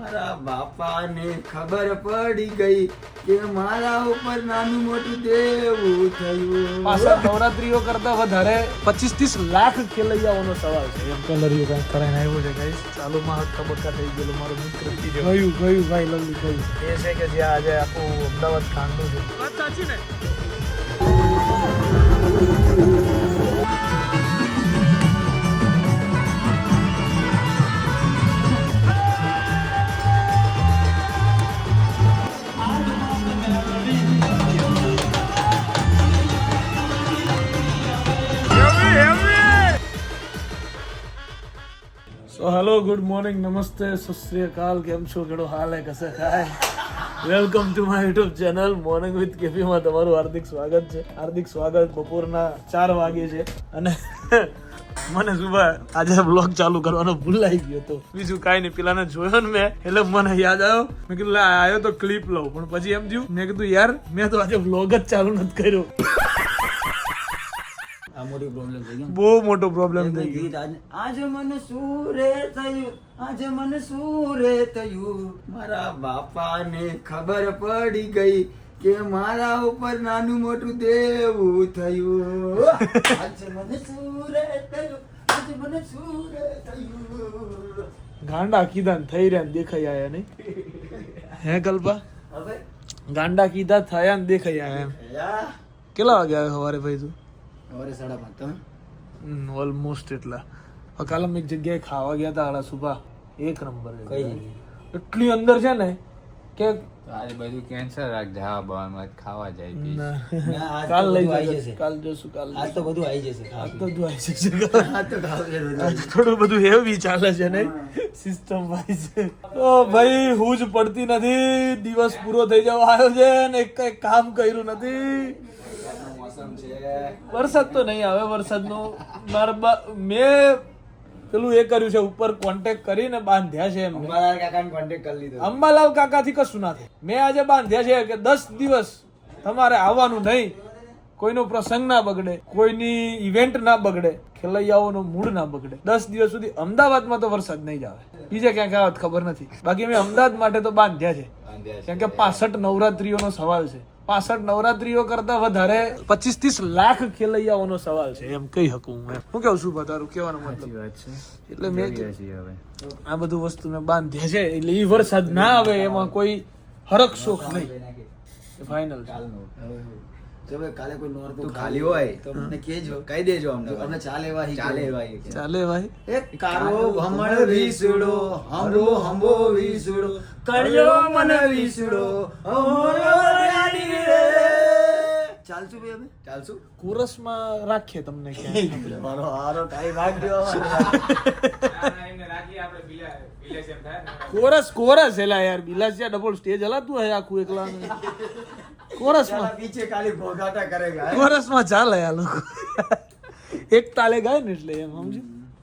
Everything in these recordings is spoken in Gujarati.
મારા બાપાને ખબર પડી ગઈ કે મારા ઉપર નાનું મોટું દેવું થયું. પાછા નવરાત્રીઓ કરતા વધારે પચીસ ત્રીસ લાખ ખેલૈયાઓનો સવાલ છે. એમ કલરીઓ કઈ કરાઈને આવ્યો છે ગાઈસ. ચાલુમાં હક્કા બક્કા થઈ ગયેલો મારો મિત્ર ગયું. ગયું ભાઈ લલ્લુ ગયું. એ છે કે જે આજે આખું અમદાવાદ કાંડું છે. વાત સાચી ને? હેલો ગુડ મોર્નિંગ નમસ્તે સત અકાલ કેમ છો? કેડો હાલ હે? કસે ખાય? Welcome to my YouTube channel morning with કેફીમાં તમારું હાર્દિક સ્વાગત છે. હાર્દિક સ્વાગત બપોરના ચાર વાગે છે. અને મને સુબહ આજે બ્લોગ ચાલુ કરવાનો ભૂલાઈ ગયો તો. બીજું કાંઈ નહીં, પેલાને જોયો ને મેં, એટલે મને યાદ આવ્યો. મેં કીધું આવ્યો તો ક્લિપ લઉં. પણ પછી એમ થયું, મેં કીધું, યાર, મેં તો આજે બ્લોગ જ ચાલુ નથી કર્યો. આ મોટી પ્રોબ્લેમ થઈ બહુ મોટો પ્રોબ્લેમ થઈ ગયો. આજે મને શું રે થયું આજે મને શું રે થયું. મારા બાપાને ખબર પડી ગઈ કે મારા ઉપર નાનું મોટું દેવું થયું. આજે મને શું રે થયું આજે મને શું રે થયું. ગાંડા કીધા થઈ રહ્યા દેખાઈ આયા નહીં. હે કલ્પા? હવે ગાંડા કીધા થયા ને દેખાઈ આયા કેટલા વાગે આવ્યો સવારે ભાઈ તું? સવારે સાડા પાંચ ઓલમોસ્ટ એટલા. કાલે અમે એક જગ્યાએ ખાવા ગયા હતા આડા સુભા. એક નંબર? એટલી અંદર છે ને કે આજે બધું કેન્સર રાખ જા બારમાં ખાવા જાય કાલ લઈ જશે. કાલ જોશું કાલ આજ તો બધું આવી જશે. આજ તો બધું આવી જશે. આજ તો થોડું બધું હેવી ચાલે છે ને. સિસ્ટમ વાઇઝ તો ભાઈ હું જ પડતી નથી. દિવસ પૂરો થઈ જવા આવ્યો છે ને કઈ કામ કર્યું નથી. વરસાદ તો નહીં આવે વરસાદનું મારા મેં પેલું એ કર્યું છે ઉપર કોન્ટેક્ટ કરીને બાંધ્યા છે અંબાલાલ કાકાને કોન્ટેક્ટ કરી લીધો. અંબાલાલ કાકાથી કશું ના થાય. મેં આજે બાંધ્યા છે કે દસ દિવસ તમારે આવવાનું નહીં. કોઈનો પ્રસંગ ના બગડે કોઈની ઇવેન્ટ ના બગડે ખેલૈયાઓનો મૂડ ના બગડે. દસ દિવસ સુધી અમદાવાદમાં તો વરસાદ નહીં જ આવે. બીજે ક્યાંક આવત ખબર નથી. બાકી મેં અમદાવાદ માટે તો બાંધ્યા છે. કેમ કે પાસઠ નવરાત્રીઓનો સવાલ છે. પાસઠ નવરાત્રીઓ કરતા વધારે પચીસ ત્રીસ લાખ ખેલૈયાઓનો સવાલ છે. એમ કહી શકું હું શું હું કેવું છું તારું કેવાનો મતલબ? વાત છે. એટલે મેં આ બધું વસ્તુ મેં બાંધ્યા છે એટલે એ વરસાદ ના આવે એમાં કોઈ હરક શોખ નહીં ફાઇનલ જો ભાઈ કાલે કોઈ નોરતું તું ખાલી હોય. તો મને કહેજો. કહી દેજો અમને અમને ચાલે એવા ચાલે કહેજો. એવા ઈ કે. ચાલે ભાઈ. એક કારો ભમણ વીસડો હંબો હંબો વીસડો. કળિયો મને વીસડો. અમરો રાણી રે. ચાલશું ભાઈ હવે? ચાલશું? કોરસમાં રાખીએ તમને મારો ટાઈમ કોરસ કોરસ એલા યાર. બિલાસિયા ડબલ સ્ટેજ હલાતું હે આખું એકલા કોરસમાં? પીછે ખાલી ભોગાટા કરેગા કોરસમાં ચાલે આ લોકો. એક તાલે ગાય ને એટલે એમ સમજી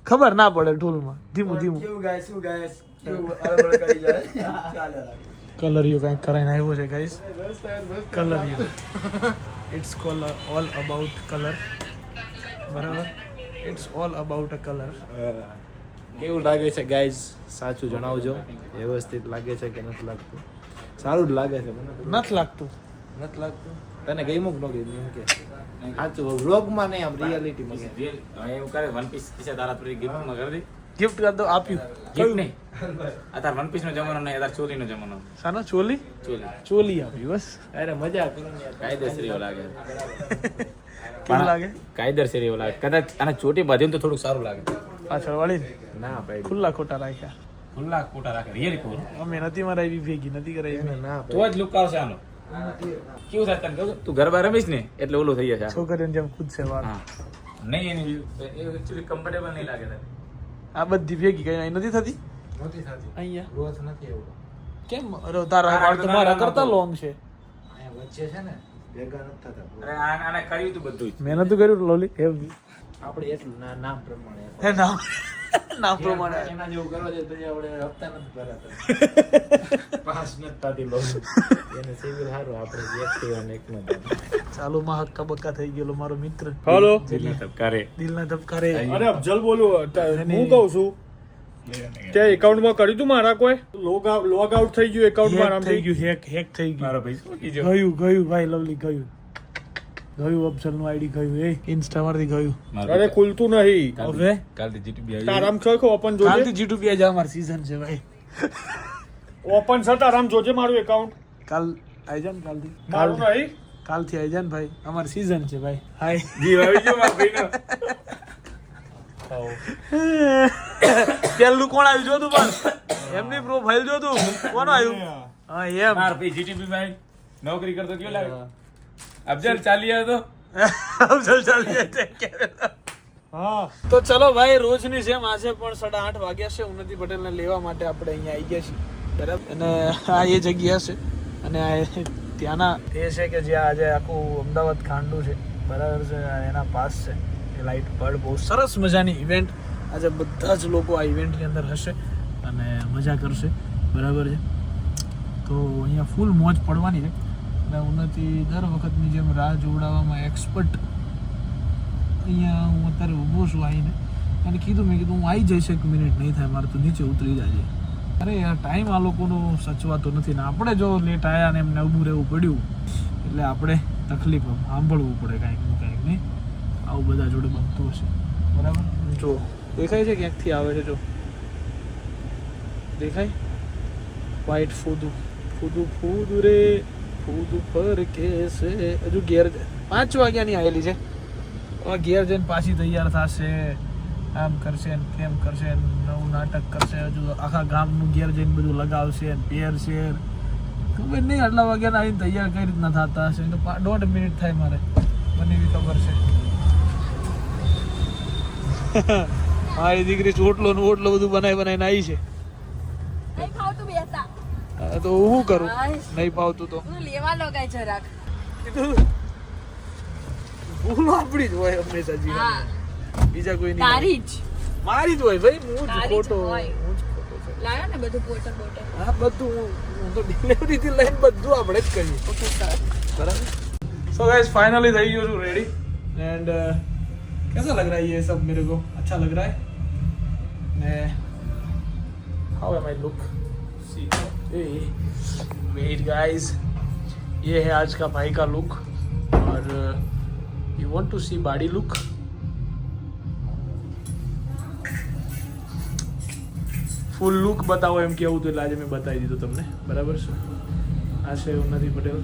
ખબર ના પડે ઢોલમાં. ધીમું ધીમું. કેવું ગાય શું ગાય કેવું અલગ કરી જાય ચાલે કલરિયો કંઈક કરાઈને આવ્યો છે guys કલરિયો. It's call all about colour બરાબર? It's all about a colour કેવું લાગે છે ગાઈઝ સાચું જણાવજો. વ્યવસ્થિત લાગે છે કે નથી લાગતું? સારું જ લાગે છે મને નથી લાગતું. નથી લાગતું. તને ગમ્યું કે ન ગમ્યું? એમ કે. સાચું વ્લોગમાં નહીં આમ રિયાલિટીમાં કે. હવે એવું કરે વન પીસ કિસે તારા થોડી ગિફ્ટમાં કરી દે. ગિફ્ટ કરતો દો આપ્યું. ગિફ્ટ નહીં. અત્યારે તાર વન પીસ નો જમાનો નહીં અત્યારે તાર ચોલી નો જમાનો. સાનો ચોલી? ચોલી. ચોલી આપ્યું બસ. અરે મજા કરો કાયદેસર એવો લાગે કેવું લાગે? કાયદેસર એવો લાગે. કદાચ આને ચોટી બાંધ્યું તો થોડુંક સારું લાગે. પાછળ વાળી ના ભાઈ. ખુલ્લા ખોટા રાખ્યા. ખુલ્લા ખોટા રાખ્યા. રિયલી અમે નથી મરાવી ભેગી નથી કરાવી. ના તો જ લુક આવશે આનો. કેવું થાય તને કહું તું ગરબા રમીશ ને એટલે ઓલું થઈ જશે. છોકરીઓને જેમ ખુદ છે વાળ હા. નહીં એની એકચ્યુઅલી કમ્ફર્ટેબલ નહીં લાગે તને. આ બધી ભેગી કઈ નથી થતી? નથી થતી. અહીંયા? ગ્રોથ નથી એવડો. કેમ? અરે તારા વાળ તો મારા કરતા લોંગ છે. અહીંયા વચ્ચે છે ને ભેગા નથી થતા. અરે આને કર્યું તું બધું મેં નતું કર્યું લોલી? હેવી આપણે એટલું નામ પ્રમાણે. નામ. નામ પ્રમાણે. એના જેવું કરવા જોઈએ તો આપણે હપ્તા નથી ભરાતા. પાસ નથી થતી એને સિવિલ સારું આપણે એક્ટિવ અને એકનો ચાલુ માં હક્કા બક્કા થઈ ગયેલો મારો મિત્ર. હાલો. દિલના ધબકારે. દિલના ધબકારે. અરે અફજલ બોલું. હું કહું છું. તે એકાઉન્ટમાં કર્યું તું મારા કોઈ? લોગ લોગ આઉટ થઈ ગયું એકાઉન્ટમાં થઈ ગયું હેક હેક થઈ ગયું. મારો ભાઈ ગયું ગયું ભાઈ લવલી ગયું. ગયું અફસલનું આઈડી ગયું એ ઇન્સ્ટા માંથી ગયું અરે ખુલતું નહીં. હવે? કાલથી જીટીબી તારામ છો કે ઓપન જોજે. કાલથી જીટુપી આજે અમારી સીઝન છે ભાઈ. ઓપન છે તારામ જોજે મારું એકાઉન્ટ કાલ આવી જા કાલથી. મારું નહીં. કાલથી આવી જાન ભાઈ. અમાર સીઝન છે ભાઈ. હાય જી આવી ગયો મારા ભાઈનો. પેલું કોણ આવ્યું? જોતું પણ. એમની પ્રોફાઇલ જોતું કોણ આવ્યું? હા એમ. મારા ભાઈ જીટીબી ભાઈ નોકરી કરતો કેવો લાગે? અફજલ ચાલી આવ્યો અફઝલ ચાલી તો ચલો ભાઈ રોજની જેમ આજે પણ સાડા આઠ વાગ્યા છે. ઉન્નતિ પટેલને લેવા માટે આપણે અહીંયા આવી ગયા છીએ. બરાબર? અને આ એ જગ્યા છે. અને આ ત્યાંના એ છે કે જ્યાં આજે આખું અમદાવાદ ખાંડું છે. બરાબર છે? આ એના પાસ છે. એ લાઇટ બર્ડ બહુ સરસ મજાની ઇવેન્ટ આજે બધા જ લોકો આ ઇવેન્ટની અંદર હશે અને મજા કરશે. બરાબર છે? તો અહીંયા ફૂલ મોજ પડવાની છે. અને ઉન્નતિ દર વખતની જેમ રાહ જોવડાવવામાં એક્સપર્ટ અહીંયા હું અત્યારે ઊભો છું આવીને. અને કીધું, મેં કીધું, હું આવી જઈશ એક મિનિટ નહીં થાય, મારે તો નીચે ઉતરી જાય અરે યાર ટાઈમ આ લોકોનો સચવાતો નથી ને આપણે જો લેટ આવ્યા ને એમને ઊભું રહેવું પડ્યું, એટલે આપણે તકલીફ સાંભળવું પડે કાંઈક ને કાંઈક, નહીં? આવું બધા જોડે બનતું હશે. બરાબર? જો, દેખાય છે ક્યાંકથી આવે છે, જો? દેખાય? વ્હાઈટ ફૂદું ફૂદું ફૂદું રે. ફૂદું પર કેસે? હજુ ઘેર પાંચ વાગ્યાની આવેલી છે. હવે ઘેર જઈને પાછી તૈયાર થશે. આમ કરશે ને તેમ કરશે નવું નાટક કરશે. હજુ આખા ગામનું ઘેર જઈને બધું લગાવશે ને પહેરશે ખબર નહીં આટલા વાગ્યાના આવીને તૈયાર કઈ રીતના થતા હશે. તો દોઢ મિનિટ થાય મારે. મને એવી ખબર છે. મારી દીકરી ચોટલો ને ઓટલો બધું બનાવી બનાવીને આવી છે. નહીં ખાવતું બેસતા હવે તો હું શું કરું હાય. નહીં પાવતું તો હું લેવા લગાય જરાક ભૂલ આપણી જ હોય હંમેશા જીવનમાં હા બીજા કોઈ નહીં તારી જ મારી જ હોય ભાઈ હું જ તારી જ ખોટો હોય. હું જ ખોટો છે લાવ્યો ને બધું બોટલ બોટલ હા બધું હું હું તો ડિલિવરી થી લઈને બધું આપણે જ કરીએ बराबर सो गाइस फाइनली થઈ ગયો છું રેડી एंड कैसा लग रहा है ये सब मेरे को अच्छा लग रहा है ने how am I look see wait guys ये है आज का भाई का लुक और you want to see body look full look બતાવો એમ કેવું તો એટલે આજે મેં બતાવી દીધું તમને બરાબર છે આ છે ઉન્નતિ પટેલ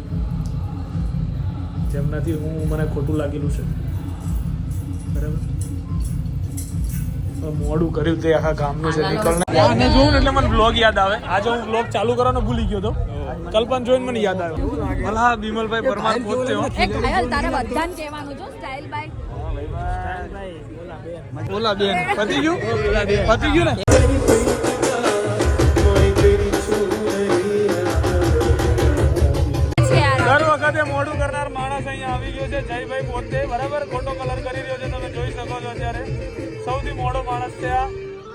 જેમનાથી હું મને ખોટું લાગેલું છે બરાબર હવે મોડું કર્યું તે આખા ગામનું છે નીકળને આને જોઉં એટલે મને બ્લોગ યાદ આવે. આજે હું બ્લોગ ચાલુ કરવાનો ભૂલી ગયો તો. કલ્પન જોઈને મને યાદ આવ્યો. ભલા બિમલભાઈ પરમાર પહોંચ્યો તારે બધાને કહેવાનું જો સ્ટાઇલ બાય બોલા બેન. પતી ગયું? પતી ગયું ને? વખતે મોડું કરનાર માણસ અહીંયા આવી ગયો છે જયભાઈ પોતે. બરાબર ખોટો કલર કરી રહ્યો છે તમે જોઈ શકો છો અત્યારે. સૌથી મોડો માણસ છે આ.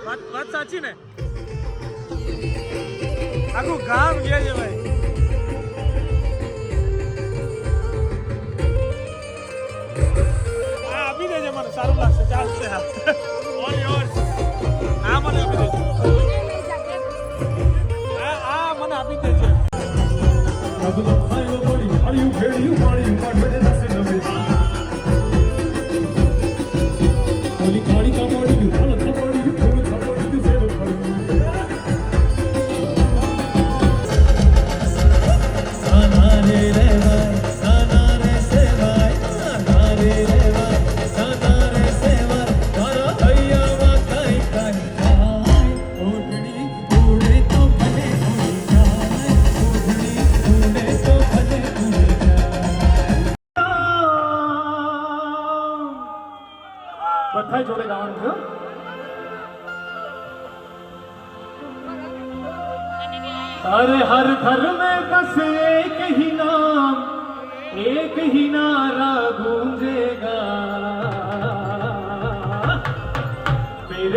વાત વાત સાચી ને? આખું ગામ ગયા છે ભાઈ.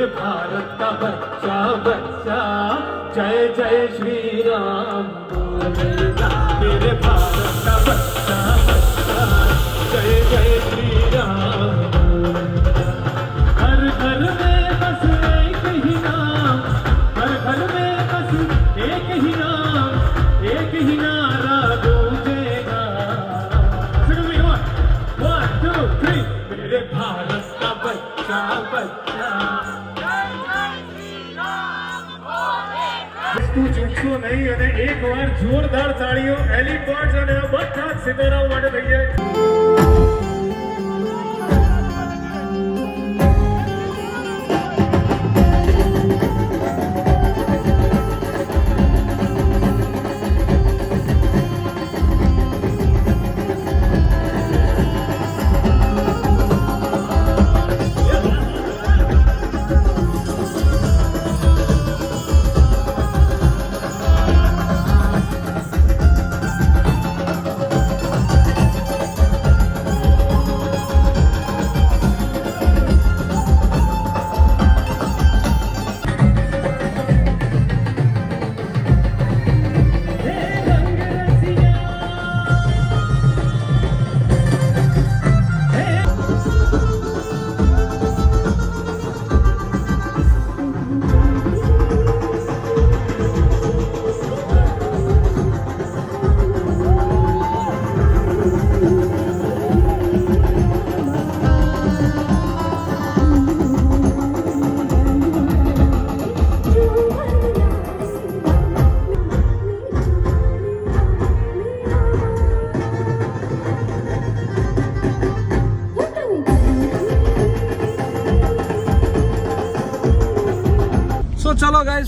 है भारत का बच्चा बच्चा। जय जय श्री राम मेरे भारत का बच्चा बच्चा। जय जय श्री राम हर घर में बस एक ही नाम, हर घर में बस एक ही नाम, एक ही नारा गूंजेगा। वन टू थ्री मेरे भारत का बच्चा बच्चा। તું ચૂકશો નહીં અને એકવાર જોરદાર તાળીઓ એલિફન્ટ્સ અને બધા સિતારાઓ માટે થઈ જાય.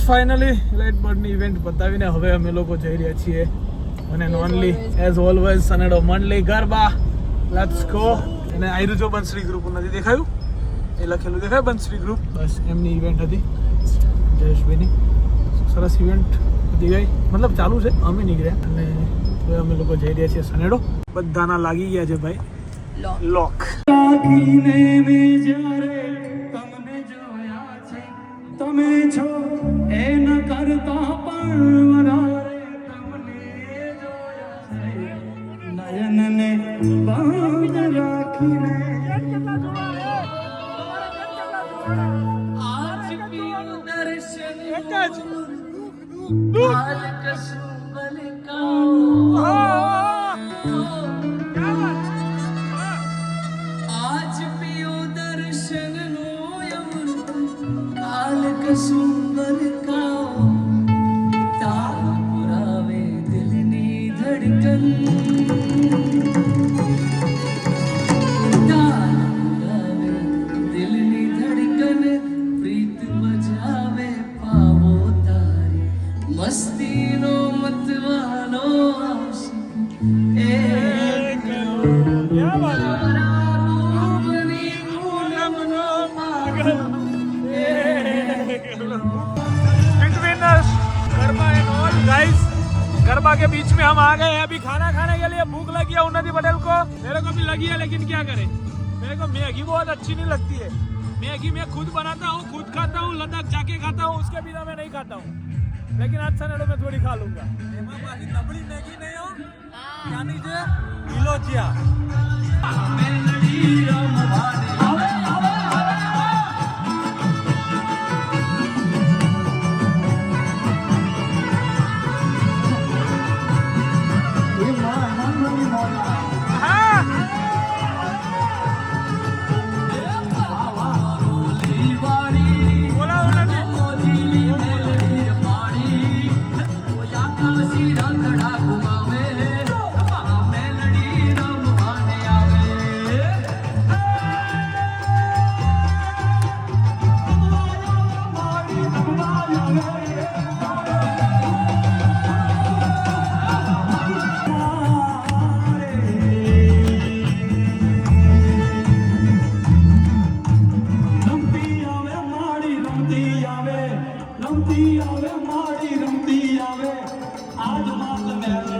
ફાઇનલી લાઇટ બર્ડની ઇવેન્ટ બતાવીને હવે અમે લોકો જઈ રહ્યા છીએ. અને only as always Sanedo Mandali garba let's go અને આયરુ જો બંસરી ગ્રુપ નથી દેખાયું? એ લખેલું દેખાય બંસરી ગ્રુપ બસ એમની ઇવેન્ટ હતી. જયેશભાઈની. સરસ ઇવેન્ટ હતી ગઈ મતલબ ચાલુ છે અમે નીકળ્યા. અને હવે અમે લોકો જઈ રહ્યા છીએ સનેડો બધાના લાગી ગયા છે ભાઈ. લોક તમે છે નયનને બાંધ રાખીને आज लगी है लेकिन क्या करें मेरे को मैगी बहुत अच्छी नहीं लगती है मैगी मैं खुद बनाता हूँ खुद खाता हूँ लद्दाख जाके खाता हूँ उसके बिना मैं नहीं खाता हूँ लेकिन आज सनेडो में थोड़ी खा लूंगा नबड़ी मैगी नहीं हो यानी जे गिलोचिया રમતી આવે માડી રમતી આવે. આજ માત મેલડી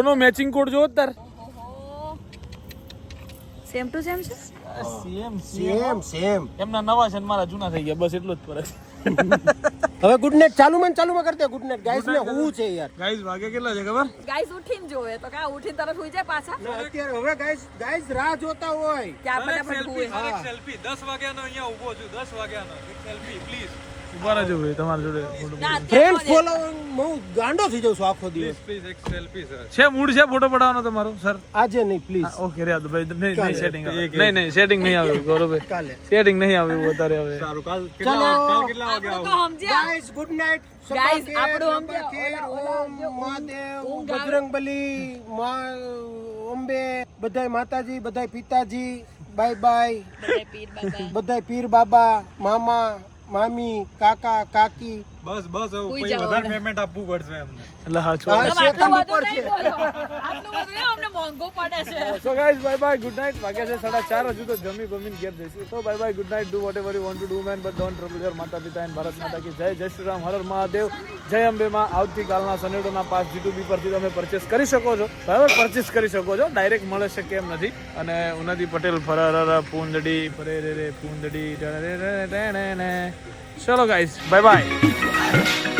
દોનો મેચિંગ કોડ જો તાર સેમ ટુ સેમ છે સેમ સેમ સેમ એમના નવા છે મારા જૂના થઈ ગયા બસ એટલો જ ફરક. હવે ગુડ નાઇટ ચાલુ માં ચાલુ માં કરતે ગુડ નાઇટ ગાઈસ ને હું છે યાર. ગાઈસ વાગે કેટલા છે ખબર? ગાઈસ ઉઠીને જોવે તો કા ઉઠીને તરત સુઈ જાય પાછા? અત્યારે હવે ગાઈસ ગાઈસ રાહ જોતા હોય. ક્યાં ફટાફટ હુએ સેલ્ફી 10 વાગ્યાનો અહીંયા ઊભો છું 10 વાગ્યાનો. એક સેલ્ફી પ્લીઝ ઊભા રહેજો ભાઈ તમારા જોડે ફ્રેન્ડ ફોલો હું ગાંડો થઈ જાઉં છું આખો દિવસ. પ્લીઝ એક સેલ્ફી સર છે મૂડ છે ફોટો પડાવવાનો તમારો સર આજે નહીં પ્લીઝ ઓકે રે ભાઈ નહીં નહીં સેટિંગ નહીં નહીં સેટિંગ નહીં આવ્યું ગૌરવભાઈ કાલે. સેટિંગ નહીં આવ્યું વધારે હવે. ચલો. કેટલા વાગે આવો? ગાઈસ ગુડ નાઈટ ગાઈસ આપણું. ઓમ મહાદેવ બજરંગબલી મા અંબે બધાય માતાજી બધાય પિતાજી. બાય બાય બધાય પીર બાબા બધાય પીર બાબા મામા મામી કાકા કાકી હુઈ જાઓ એટલે હા છો આ તમે સેકન્ડ આટલું ઉપર બધું છે. આટલું બધું નહીં, અમને મોંઘો પડે છે. So guys bye bye good night વાગે છે સાડા ચાર હજુ તો જમી બમીન ઘેર જઈશું. તો bye bye good night do whatever you want to do man but don't trouble your માતા પિતા એન્ડ ભારત માતા કી જય. જય શ્રી રામ હર હર મહાદેવ. જય અંબે માં આવતીકાલના સનેડોના પાસ જીટુબી પરથી તમે પરચેસ કરી શકો છો. બરાબર? પરચેસ કરી શકો છો. ડાયરેક્ટ મળે છે કેમ નથી. અને ઉનાદી પટેલ ફરર પૂંદડી ફરે રે રે પૂંદડી. ચલો ગાઈઝ બાય બાય Huh?